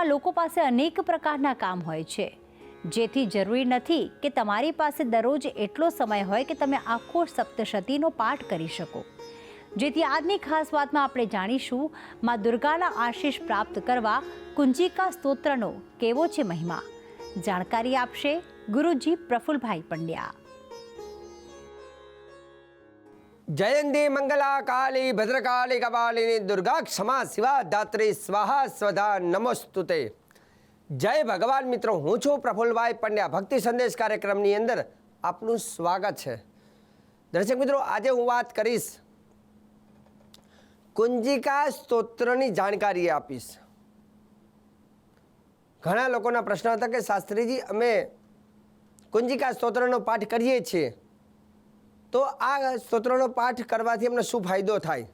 જીવનમાં લોકો પાસે અનેક પ્રકારના કામ હોય છે. જેથી જરૂરી નથી કે તમારી પાસે દરરોજ એટલો સમય હોય કે તમે આખો સપ્તશતીનો પાઠ કરી શકો. જેથી આજની ખાસ વાતમાં આપણે જાણીશું, માં દુર્ગાના આશીષ પ્રાપ્ત કરવા કુંજિકા સ્તોત્રનો કેવો છે મહિમા? જાણકારી આપશે ગુરુજી પ્રફુલભાઈ પંડ્યા. જયંતી મંગલા કાલી ભદ્રકાળી કપાલિની દુર્ગા ક્ષમા શિવા ધાત્રી સ્વાહા સ્વધા નમસ્તુતે જય ભગવાન મિત્રો હું છું પ્રફુલભાઈ પંડ્યા ભક્તિ સંદેશ કાર્યક્રમની અંદર આપનું સ્વાગત છે દર્શક મિત્રો આજે હું વાત કરીશ કુંજિકા સ્તોત્રની જાણકારી આપીશ ઘણા લોકોના પ્રશ્ન હતા કે શાસ્ત્રીજી અમે કુંજિકા સ્તોત્રનો પાઠ કરીએ છીએ। તો આ સ્તોત્રનો પાઠ કરવાથી અમને શું ફાયદો થાય?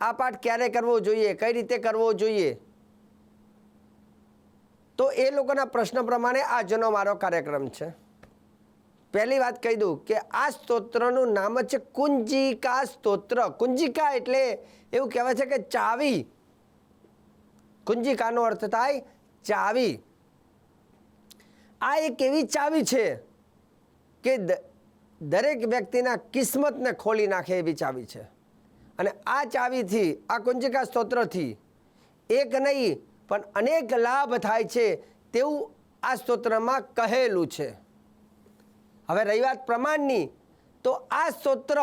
આ પાઠ ક્યારે કરવો જોઈએ? કઈ રીતે કરવો જોઈએ? તો એ લોકોના પ્રશ્ન પ્રમાણે આજનો મારો કાર્યક્રમ છે. પહેલી વાત કહી દઉં કે આ સ્તોત્રનું નામ જ છે કુંજિકા સ્તોત્ર. કુંજિકા એટલે એવું કહેવાય છે કે ચાવી. કુંજિકાનો અર્થ થાય ચાવી. આ એક એવી ચાવી છે કે દરેક વ્યક્તિના કિસ્મતને ખોલી નાખે એવી ચાવી છે. અને આ ચાવીથી, આ કુંજિકા સ્તોત્રથી એક નહીં, પણ અનેક લાભ થાય છે તેવું આ સ્તોત્રમાં કહેલું છે. હવે રહી વાત પ્રમાણની, તો આ સ્તોત્ર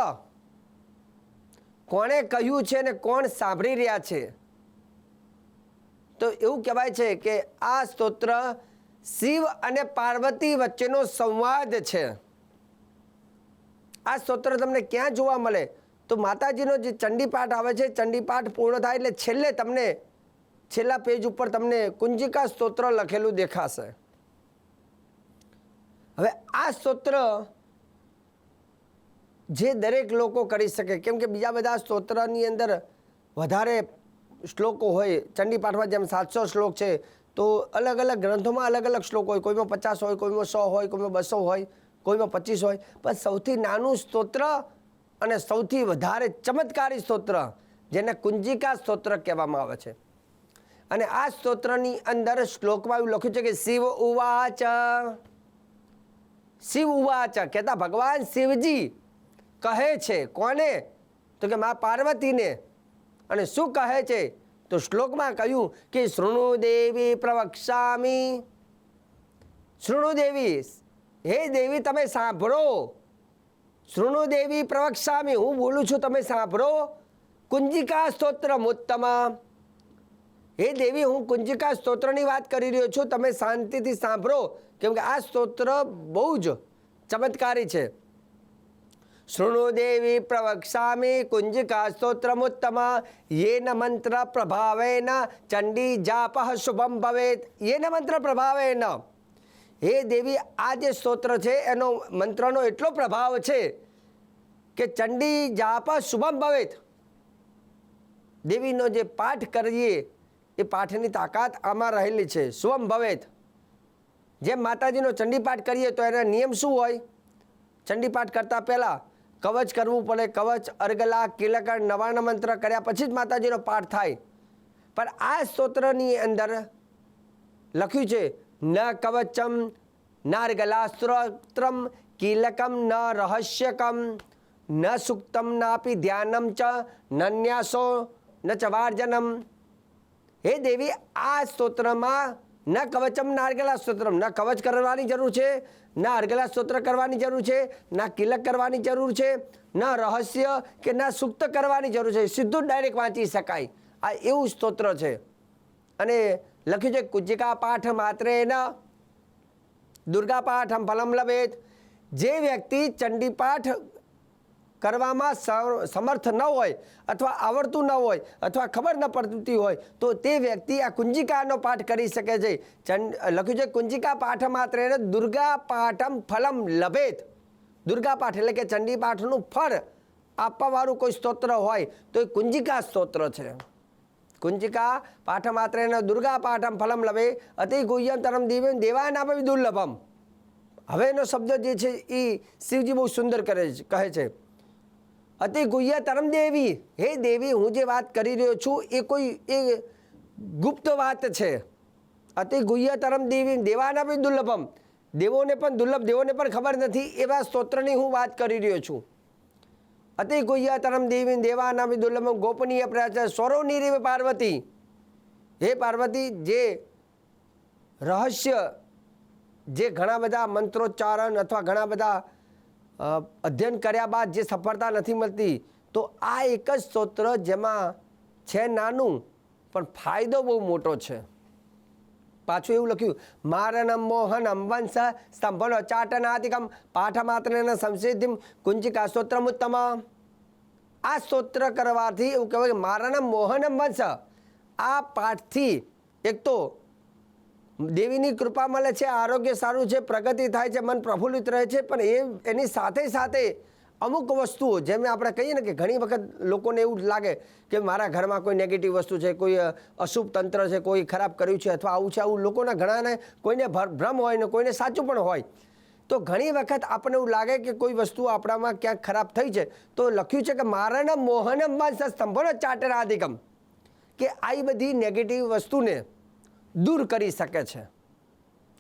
કોણે કહ્યું છે ને કોણ સાંભળી રહ્યા છે? તો એવું કહેવાય છે કે આ સ્તોત્ર શિવ અને પાર્વતી વચ્ચેનો સંવાદ છે. આ સ્તોત્ર તમને ક્યાં જોવા મળે? તો માતાજીનો જે ચંડીપાઠ આવે છે, ચંડીપાઠ પૂર્ણ થાય એટલે છેલ્લે તમને છેલ્લા પેજ ઉપર તમને કુંજિકા સ્તોત્ર લખેલું દેખાશે. હવે આ સ્તોત્ર જે દરેક લોકો કરી શકે, કેમ કે બીજા બધા સ્તોત્રની અંદર વધારે શ્લોકો હોય, ચંડીપાઠમાં જેમ સાતસો શ્લોક છે, તો અલગ અલગ ગ્રંથોમાં અલગ અલગ શ્લોક હોય, કોઈમાં પચાસ હોય, કોઈમાં સો હોય, કોઈમાં બસો હોય કોઈમાં પચીસ હોય, પણ સૌથી નાનું સ્તોત્ર અને સૌથી વધારે ચમત્કારી સ્તોત્ર, જેને કુંજિકા સ્તોત્ર કહેવામાં આવે છે. અને આ સ્તોત્રની અંદર શ્લોકમાં એવું લખ્યું છે કે શિવ ઉવાચ. શિવ ઉવાચ, કહેતા ભગવાન શિવજી કહે છે, કોને? તો કે મા પાર્વતીને. અને શું કહે છે? તો શ્લોકમાં કહ્યું કે શૃણુ દેવી પ્રવક્ષામી શૃણુ દેવી હે દેવી, તમે સાંભળો. શૃણુ દેવી પ્રવક્ષામી હું બોલું છું, તમે સાંભળો. કુંજિકા સ્તોત્ર મોત્તમા હે દેવી, હું કુંજિકા સ્તોત્રની વાત કરી રહ્યો છું, તમે શાંતિથી સાંભળો, કેમ કે આ સ્તોત્ર બહુ જ ચમત્કારી છે. શૃણુ દેવી પ્રવક્ષામી કુંજિકા સ્તોત્રમુત્તમ, યેન મંત્ર પ્રભાવેન, ચંડી જાપ શુભમ ભવેત. યેન મંત્ર પ્રભાવેન. હે દેવી, આ જે સ્તોત્ર છે, એનો મંત્રનો એટલો પ્રભાવ છે કે ચંડી જાપ શુભમ ભવેત. દેવીનો જે પાઠ કરીએ, એ પાઠની તાકાત આમાં રહેલી છે. શુભમ ભવેત. જેમ માતાજીનો ચંડીપાઠ કરીએ, તો એના નિયમ શું હોય? ચંડીપાઠ કરતાં પહેલાં કવચ કરવું પડે. કવચ, અર્ગલા કિલકણ નવાણ મંત્ર કર્યા પછી જ માતાજીનો પાઠ થાય. પણ આ સ્તોત્રની અંદર લખ્યું છે ન કવચમ નાર્ગલા સ્ત્રોત્રમ કીલકમ ન રહસ્યકમ ન સુક્તમ નાપી ધ્યાનમ ચ નન્યાસો ન ચ વાર્જનમ હે દેવી આ સ્તોત્રમાં ન કવચમ ના અર્ગલા સ્તોત્રમ ન કવચ કરવાની જરૂર છે ના અર્ગલા સ્તોત્ર કરવાની જરૂર છે ના કિલક કરવાની જરૂર છે ન રહસ્ય કે ના સુક્ત કરવાની જરૂર છે સીધું ડાયરેક્ટ વાંચી શકાય આ એવું સ્તોત્ર છે અને લખ્યું છે કુજિકા પાઠ માત્ર એના દુર્ગા પાઠ ફલમ લભેત. જે વ્યક્તિ ચંડી પાઠ કરવામાં સમર્થ ન હોય અથવા આવડતું ન હોય અથવા ખબર ન પડતી હોય, તો તે વ્યક્તિ આ કુંજિકાનો પાઠ કરી શકે છે. ચંડ, લખ્યું છે કુંજિકા પાઠ માત્ર એને દુર્ગા પાઠમ ફલમ લભેત. દુર્ગા પાઠ એટલે કે ચંડી પાઠનું ફળ આપવાવાળું કોઈ સ્તોત્ર હોય, તો એ કુંજિકા સ્તોત્ર છે. કુંજિકા એને દુર્ગા પાઠમ ફલમ લવે અતિ ગુહ્યમ તરમ દિવ્યમ દેવાનાપી દુર્લભમ હવે એનો શબ્દ જે છે એ શિવજી બહુ સુંદર કરે છે કહે છે અતિ ગુહ્ય તરમ દેવી હે દેવી હું જે વાત કરી રહ્યો છું એ કોઈ એ ગુપ્ત વાત છે અતિ ગુહ્યતરમ દેવી દેવાના બી દુર્લભમ દેવોને પણ દુર્લભ દેવોને પણ ખબર નથી એવા સ્તોત્રની હું વાત કરી રહ્યો છું અતિ દેવી દેવાના બી દુર્લભમ ગોપનીય પ્રચાર સ્વરો નિરીવ પાર્વતી હે પાર્વતી જે રહસ્ય જે ઘણા બધા મંત્રોચ્ચારણ અથવા ઘણા બધા અધ્યયન કર્યા બાદ જે સફળતા નથી મળતી તો આ એક જ સ્તોત્ર જેમાં છે નાનું પણ ફાયદો બહુ મોટો છે પાછું એવું લખ્યું મારણમ મોહનમ વંશ સ્તંભનો ચાટનાધિકમ પાઠમાત્રેન સંસિદ્ધિમ કુંજિકા સ્તોત્રમ ઉત્તમ આ સ્તોત્ર કરવાથી એવું કહેવાય કે મારણમ મોહનમ વંશ. આ પાઠથી એક તો દેવીની કૃપા મળે છે, આરોગ્ય સારું છે, પ્રગતિ થાય છે, મન પ્રફુલ્લિત રહે છે, પણ એ એની સાથે સાથે અમુક વસ્તુઓ, જેમ આપણે કહીએ ને કે ઘણી વખત લોકોને એવું લાગે કે મારા ઘરમાં કોઈ નેગેટિવ વસ્તુ છે, કોઈ અશુભ તંત્ર છે, કોઈ ખરાબ કર્યું છે અથવા આવું છે, આવું લોકોના ઘણાને કોઈને ભર- ભ્રમ હોય ને કોઈને સાચું પણ હોય. તો ઘણી વખત આપણને એવું લાગે કે કોઈ વસ્તુ આપણામાં ક્યાંક ખરાબ થઈ છે, તો લખ્યું છે કે મારાના મોહનમ સ્તંભનો ચાટરાધિકમ કે આ બધી નેગેટિવ વસ્તુને દૂર કરી શકે છે.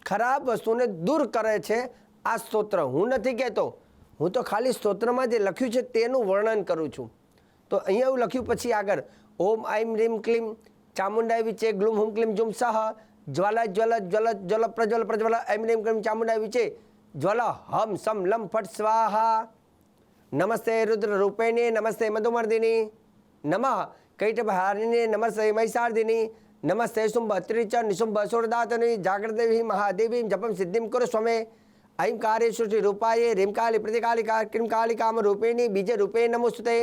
ખરાબ વસ્તુને દૂર કરે છે આ સ્તોત્ર. હું નથી કહેતો. હું તો ખાલી સ્તોત્રમાં જે લખ્યું છે તેનું વર્ણન કરું છું. તો અહીંયા એવું લખ્યું પછી આગળ, ઓમ આઈમ રીમ ક્લીમ ચામુંડાય વિચે ગ્લુમ હુમ ક્લીમ જુમ સહ, જ્વાલા જ્વલ જ્વલ જ્વલ પ્રજ્વલ પ્રજ્વલ એમ રીમ ક્લીમ ચામુંડાય વિચે જ્વલ હમ સમ લમ ફટ સ્વાહા. નમસ્તે રુદ્ર રૂપેણી, નમસ્તે મધુમર્દિની, નમઃ કૈટભારિણી, નમસ્તે મહિષાર્દિની, નમસ્તે શુંભ ત્રિચ નિશુંભ સુરદાતની જાગૃદેવી મહાદેવી જપમ સિદ્ધિમ કુરુ સ્વમે. ఐంకారి సృష్టి రూపాయే రింకాళి ప్రతికాళి క్రింకాళి కామ రూపేణి బీజ రూపే నమోస్తుతే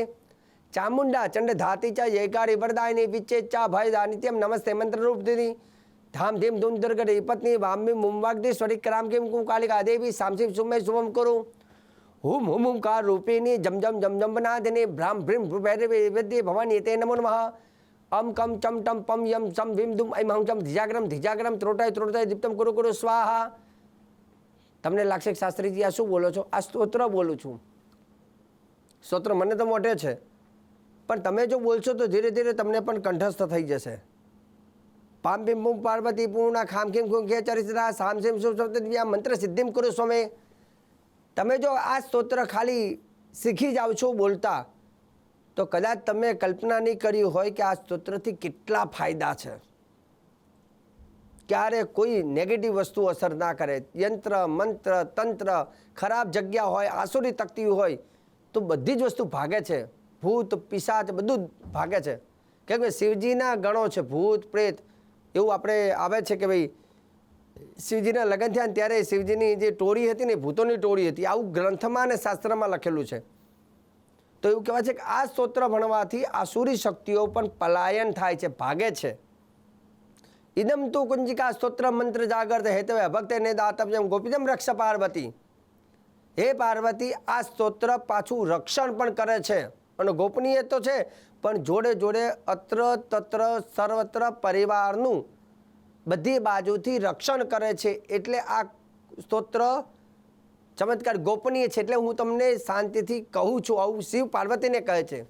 చాముండా చండ ధాతి చ ఏకారి వరదాయిని విచ్చే చ భయదా నిత్యం నమస్తే మంత్రరూప్ దిది ધામ ધીમ ધૂમ દુર્ગઢ પત્ની વામ્મી મુમવાગ્નિ સ્વરી ક્રામ કિમ કુમ કાલિકા દેવી સામસિમ સુમે શુભમ કરું હુમ હુમ હુમ કાર રૂપિણી જમજમ જમજમ બના દેને ભ્રામ ભ્રીમ ભૈરવે ભવાની તે નમો નમઃ અમ કમ ચમ ટમ પમ યમ સમ ભીમ દુમ ઐમ હમ ચમ ધીજાગ્રમ ધીજાગ્રમ ત્રોટાય ત્રોટાય દીપ્તમ કુરુ કુરુ સ્વાહા તમને લાગશે શાસ્ત્રીજી, આ શું બોલો છો? આ સ્તોત્ર બોલું છું. સ્તોત્ર મને તો મોટે છે. પણ તમે જો બોલશો તો ધીરે ધીરે તમને પણ કંઠસ્થ થઈ જશે. પામ પીમ પૂમ પાર્વતી પૂર્ણા ખામ ખીમ ખૂમ ખે ચરિત્રા, સામ સિમ સુમ સપ્તદ્વ્યા મંત્ર સિદ્ધિમ કુરુ સ્વમે. તમે જો આ સ્તોત્ર ખાલી શીખી જાઓ છો બોલતા, તો કદાચ તમે કલ્પના નહીં કરી હોય કે આ સ્તોત્રથી કેટલા ફાયદા છે. ક્યારે કોઈ નેગેટિવ વસ્તુ અસર ના કરે. યંત્ર, મંત્ર, તંત્ર, ખરાબ જગ્યા હોય, આસુરી તકતી હોય, તો બધી જ વસ્તુ ભાગે છે. ભૂત, પિશાચ બધું ભાગે છે. કેમ કે શિવજીના ગણો છે, ભૂત, પ્રેત, એવું આપણે આવે છે કે ભાઈ, શિવજીના લગ્ન થયા ત્યારે શિવજીની જે ટોળી હતી ને, ભૂતોની ટોળી હતી, આવું ગ્રંથમાં અને શાસ્ત્રમાં લખેલું છે. તો એવું કહેવાય છે કે આ સ્તોત્ર ભણવાથી આસુરી શક્તિઓ પણ પલાયન થાય છે, ભાગે છે. ઇદમ તુ કુંજિકા સ્તોત્ર મંત્ર જાગૃત હેતવે ભક્ત ને દાતવ્યમ ગોપીદમ રક્ષ પાર્વતી હે પાર્વતી આ સ્તોત્ર પાછું રક્ષણ પણ કરે છે અને ગોપનીય તો છે પણ જોડે જોડે અત્ર તત્ર સર્વત્ર પરિવારનું બધી બાજુથી રક્ષણ કરે છે એટલે આ સ્તોત્ર ચમત્કાર ગોપનીય છે એટલે હું તમને શાંતિથી કહું છું આવું શિવ પાર્વતીને કહે છે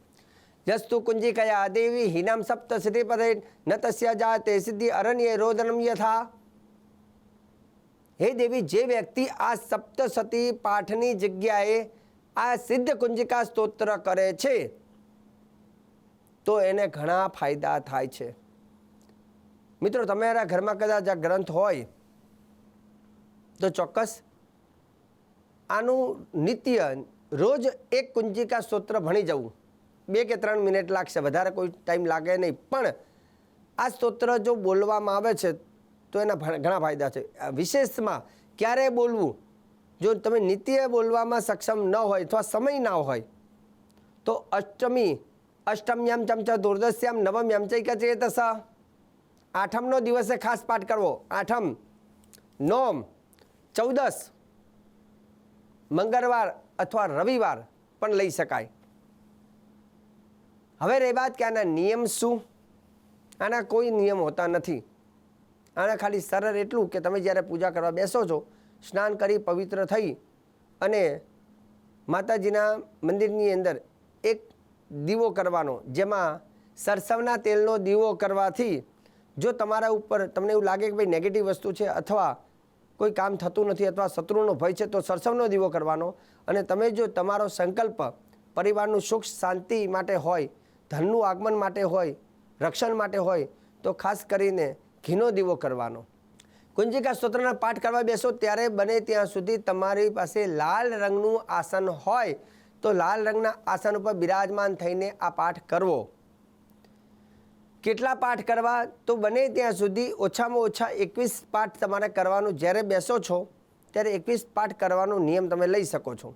યસ્તુ કુંજિકયા દેવી હિનામ સપ્ત સિદ્ધિ પદે ન તસ્ય જાતે સિદ્ધિ અરણ્ય રોદનમ યથા હે દેવી જે વ્યક્તિ આ સપ્તસતી પાઠની જગ્યાએ આ સિદ્ધ કુંજિકા સ્તોત્ર કરે છે તો એને ઘણા ફાયદા થાય છે. મિત્રો, તમારા ઘરમાં કદાચ આ ગ્રંથ હોય, તો ચોક્કસ આનું નિત્ય રોજ એક કુંજિકા સ્તોત્ર ભણી જવું. બે કે ત્રણ મિનિટ લાગશે. વધારે કોઈ ટાઈમ લાગે નહીં. પણ આ સ્તોત્ર જો બોલવામાં આવે છે, તો એના ઘણા ફાયદા છે. વિશેષમાં ક્યારે બોલવું? જો તમે નિત્ય બોલવામાં સક્ષમ ન હોય અથવા સમય ના હોય, તો અષ્ટમી, અષ્ટમ્યામ ચમચા દુર્દશ્યામ નવમ નવમ્યામ ચૈક તસ આઠમનો દિવસે ખાસ પાઠ કરવો. આઠમ, નોમ, ચૌદસ, મંગળવાર અથવા રવિવાર પણ લઈ શકાય. હવે રહી વાત કે આના નિયમ શું? આના કોઈ નિયમ હોતા નથી. આના ખાલી સરળ એટલું કે તમે જ્યારે પૂજા કરવા બેસો છો, સ્નાન કરી પવિત્ર થઈ અને માતાજીના મંદિરની અંદર એક દીવો કરવાનો, જેમાં સરસવના તેલનો દીવો કરવાથી જો તમારા ઉપર તમને એવું લાગે કે ભાઈ નેગેટિવ વસ્તુ છે અથવા કોઈ કામ થતું નથી અથવા શત્રુનો ભય છે, તો સરસવનો દીવો કરવાનો અને તમે જો તમારો સંકલ્પ પરિવારનું સુખ શાંતિ માટે હોય ધનનું આગમન માટે હોય, રક્ષણ માટે હોય, તો ખાસ કરીને ઘીનો દીવો કરવાનો. કુંજિકા સ્તોત્રના પાઠ કરવા બેસો, ત્યારે બને ત્યાં સુધી તમારી પાસે લાલ રંગનું આસન હોય, તો લાલ રંગના આસન ઉપર બિરાજમાન થઈને આ પાઠ કરવો. કેટલા પાઠ કરવા? તો બને ત્યાં સુધી ઓછામાં ઓછા એકવીસ પાઠ તમારે કરવાનું. જ્યારે બેસો છો, ત્યારે એકવીસ પાઠ કરવાનો નિયમ તમે લઈ શકો છો.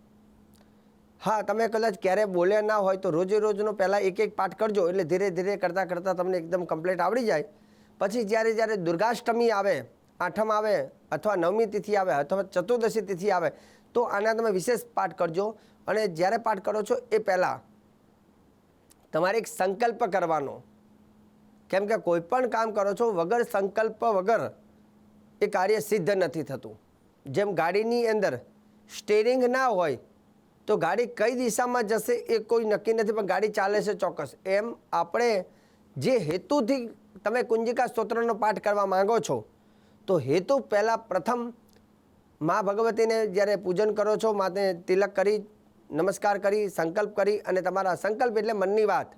હા, તમે કદાચ ક્યારે બોલ્યા ના હોય તો રોજે રોજનો પહેલાં એક એક પાઠ કરજો. એટલે ધીરે ધીરે કરતાં કરતાં તમને એકદમ કમ્પ્લીટ આવડી જાય. પછી જ્યારે જ્યારે દુર્ગાષ્ટમી આવે, આઠમ આવે, અથવા નવમી તિથિ આવે, અથવા ચતુર્દશી તિથિ આવે, તો આના તમે વિશેષ પાઠ કરજો. અને જ્યારે પાઠ કરો છો એ પહેલાં તમારે એક સંકલ્પ કરવાનો. કેમ કે કોઈ પણ કામ કરો છો વગર સંકલ્પ વગર એ કાર્ય સિદ્ધ નથી થતું. જેમ ગાડીની અંદર સ્ટેરિંગ ના હોય તો ગાડી કઈ દિશામાં જશે એ કોઈ નક્કી નથી, પણ ગાડી ચાલે છે ચોક્કસ. એમ આપણે જે હેતુથી તમે કુંજિકા સ્તોત્રનો પાઠ કરવા માંગો છો, તો હેતુ પહેલાં પ્રથમ મા ભગવતીને જ્યારે પૂજન કરો છો માતે તિલક કરી, નમસ્કાર કરી, સંકલ્પ કરી અને તમારા સંકલ્પ એટલે મનની વાત.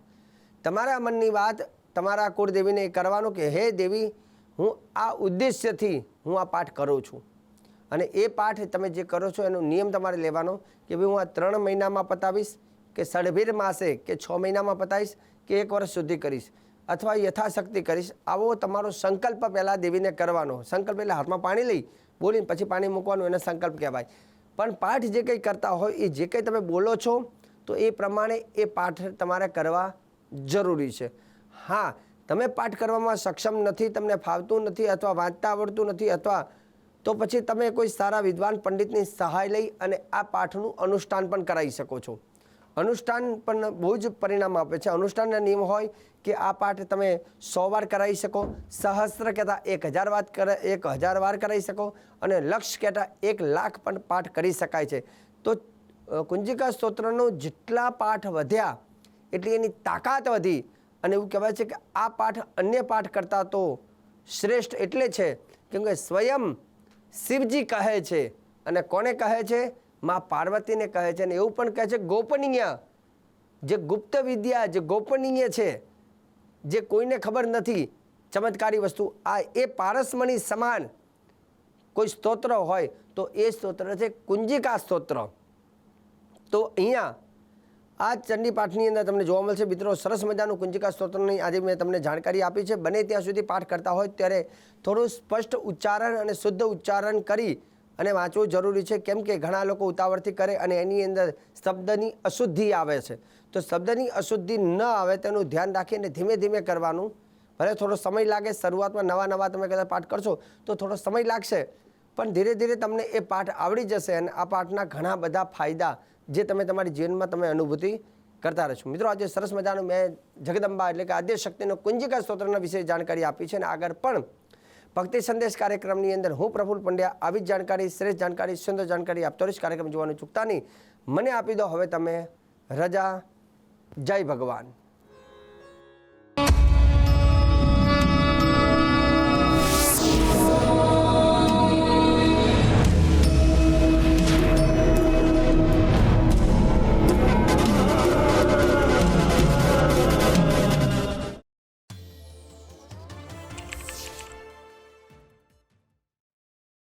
તમારા મનની વાત તમારા કુળદેવીને એ કરવાનું કે, હે દેવી, હું આ ઉદ્દેશ્યથી હું આ પાઠ કરું છું. અને એ પાઠ તમે જે કરો છો, એનો નિયમ તમારે લેવાનો કે ભાઈ હું આ ત્રણ મહિનામાં પતાવીશ કે સડભીર માસે કે છ મહિનામાં પતાવીશ કે એક વર્ષ સુધી કરીશ અથવા યથાશક્તિ કરીશ, આવો તમારો સંકલ્પ પહેલાં દેવીને કરવાનો. સંકલ્પ એટલે હાથમાં પાણી લઈ બોલીને પછી પાણી મૂકવાનું એને સંકલ્પ કહેવાય. પણ પાઠ જે કંઈ કરતા હોય, એ જે કંઈ તમે બોલો છો, તો એ પ્રમાણે એ પાઠ તમારે કરવા જરૂરી છે. હા, તમે પાઠ કરવામાં સક્ષમ નથી, તમને ફાવતું નથી અથવા વાંચતા આવડતું નથી અથવા તો પછી તમે કોઈ સારા વિદ્વાન પંડિતની સહાય લઈ અને આ પાઠનું અનુષ્ઠાન પણ કરાવી શકો છો. અનુષ્ઠાન પણ બહુ જ પરિણામ આપે છે. અનુષ્ઠાનના નિયમ હોય કે આ પાઠ તમે સો વાર કરાવી શકો, સહસ્ત્ર કહેતા એક હજાર વાત કરે, એક હજાર વાર કરાવી શકો અને લક્ષ કહેતા એક લાખ પણ પાઠ કરી શકાય છે. તો કુંજિકા સ્તોત્રનો જેટલા પાઠ વધ્યા એટલી એની તાકાત વધી અને એવું કહેવાય છે કે આ પાઠ અન્ય પાઠ કરતાં તો શ્રેષ્ઠ એટલે છે. કેમ કે સ્વયં શિવજી કહે છે અને કોને કહે છે? મા પાર્વતીને કહે છે અને એવું પણ કહે છે, ગોપનીય, જે ગુપ્ત વિદ્યા, જે ગોપનીય છે, જે કોઈને ખબર નથી, ચમત્કારી વસ્તુ, આ એ પારસમણી સમાન કોઈ સ્તોત્ર હોય તો એ સ્તોત્ર છે કુંજિકા સ્તોત્ર. તો અહીંયા આ ચંડી પાઠની અંદર તમને જોવા મળશે. મિત્રો, સરસ મજાનું કુંજિકા સ્તોત્રની આજે મેં તમને જાણકારી આપી છે. બને ત્યાં સુધી પાઠ કરતા હોય ત્યારે થોડું સ્પષ્ટ ઉચ્ચારણ અને શુદ્ધ ઉચ્ચારણ કરી અને વાંચવું જરૂરી છે. કેમ કે ઘણા લોકો ઉતાવળથી કરે અને એની અંદર શબ્દની અશુદ્ધિ આવે છે. તો શબ્દની અશુદ્ધિ ન આવે તેનું ધ્યાન રાખીને ધીમે ધીમે કરવાનું. ભલે થોડો સમય લાગે, શરૂઆતમાં નવા નવા તમે કદાચ પાઠ કરશો તો થોડો સમય લાગશે. પણ ધીરે ધીરે તમને એ પાઠ આવડી જશે અને આ પાઠના ઘણા બધા ફાયદા જે તમે તમારી જીવનમાં તમે અનુભૂતિ કરતા રહેશો મિત્રો, આજે સરસ મજાનું મેં જગદંબા એટલે કે આદ્ય શક્તિનો કુંજિકા સ્તોત્રના વિશે જાણકારી આપી છે અને આગળ પણ ભક્તિ સંદેશ કાર્યક્રમની અંદર હું પ્રફુલ પંડ્યા આવી જ જાણકારી, શ્રેષ્ઠ જાણકારી, સુંદર જાણકારી આપતો રહીશ. કાર્યક્રમ જોવાનું ચૂકતા નહીં. મને આપી દો હવે તમે રજા. જય ભગવાન.